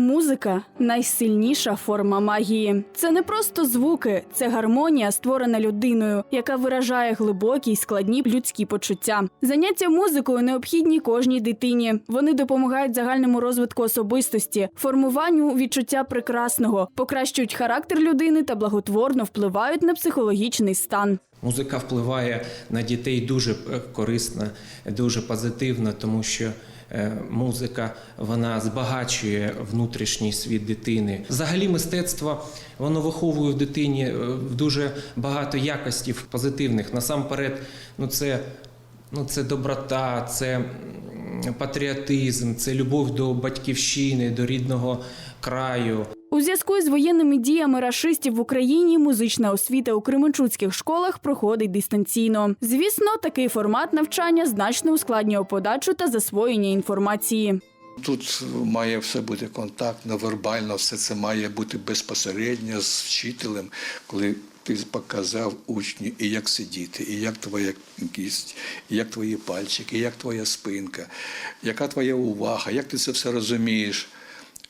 Музика найсильніша форма магії. Це не просто звуки, це гармонія, створена людиною, яка виражає глибокі й складні людські почуття. Заняття музикою необхідні кожній дитині. Вони допомагають загальному розвитку особистості, формуванню відчуття прекрасного, покращують характер людини та благотворно впливають на психологічний стан. Музика впливає на дітей дуже е, корисно, дуже позитивно, тому що музика вона збагачує внутрішній світ дитини. Взагалі, мистецтво воно виховує в дитині в дуже багато якостів позитивних. Насамперед, ну це, ну це доброта, це патріотизм, це любов до батьківщини, до рідного краю. У зв'язку з воєнними діями рашистів в Україні музична освіта у кременчуцьких школах проходить дистанційно. Звісно, такий формат навчання значно ускладнює подачу та засвоєння інформації. Тут має все бути контактно, вербально, все це має бути безпосередньо з вчителем, коли ти показав учню, і як сидіти, і як твоя кість, і як твої пальчики, і як твоя спинка, яка твоя увага, як ти це все розумієш,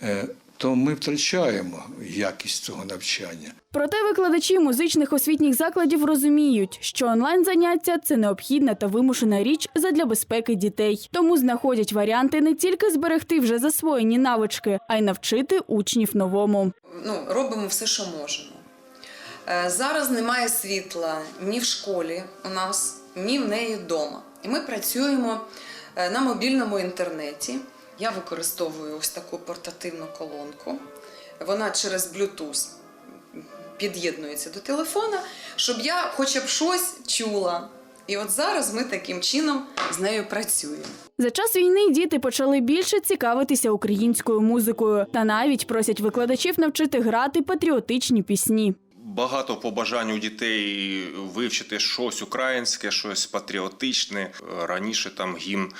е, то ми втрачаємо якість цього навчання. Проте викладачі музичних освітніх закладів розуміють, що онлайн заняття це необхідна та вимушена річ задля безпеки дітей. Тому знаходять варіанти не тільки зберегти вже засвоєні навички, а й навчити учнів новому. ну, робимо все, що можемо. Е, Зараз немає світла ні в школі у нас, ні в неї вдома. І ми працюємо е, на мобільному інтернеті. Я використовую ось таку портативну колонку. Вона через Bluetooth під'єднується до телефона, щоб я хоча б щось чула. І от зараз ми таким чином з нею працюємо. За час війни діти почали більше цікавитися українською музикою та навіть просять викладачів навчити грати патріотичні пісні. Багато побажань у дітей вивчити щось українське, щось патріотичне. Раніше там гімн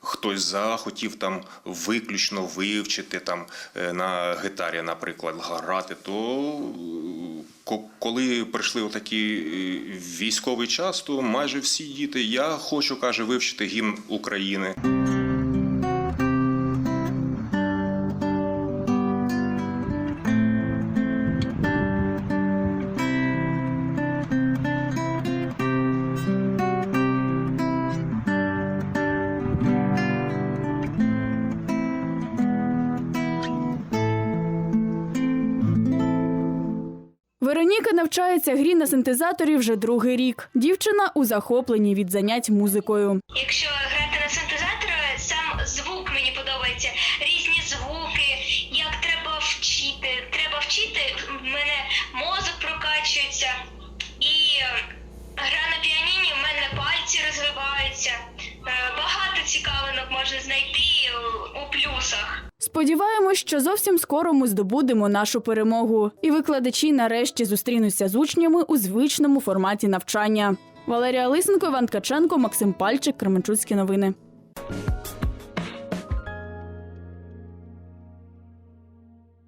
хтось захотів там виключно вивчити там е, на гітарі, наприклад, грати. То коли прийшли отакі е, військовий час, то майже всі діти я хочу каже вивчити гімн України. Вероніка навчається грі на синтезаторі вже другий рік. Дівчина у захопленні від занять музикою. Якщо грати на синтезаторі, сам звук мені подобається. Різні звуки, як треба вчити. Треба вчити, в мене мозок прокачується. І е, гра на піаніні, в мене пальці розвиваються. Е, Багато цікавинок можна знайти е, у плюсах. Сподіваємось, що зовсім скоро ми здобудемо нашу перемогу, і викладачі нарешті зустрінуться з учнями у звичному форматі навчання. Валерія Лисенко, Іван Ткаченко, Максим Пальчик, Кременчуцькі новини.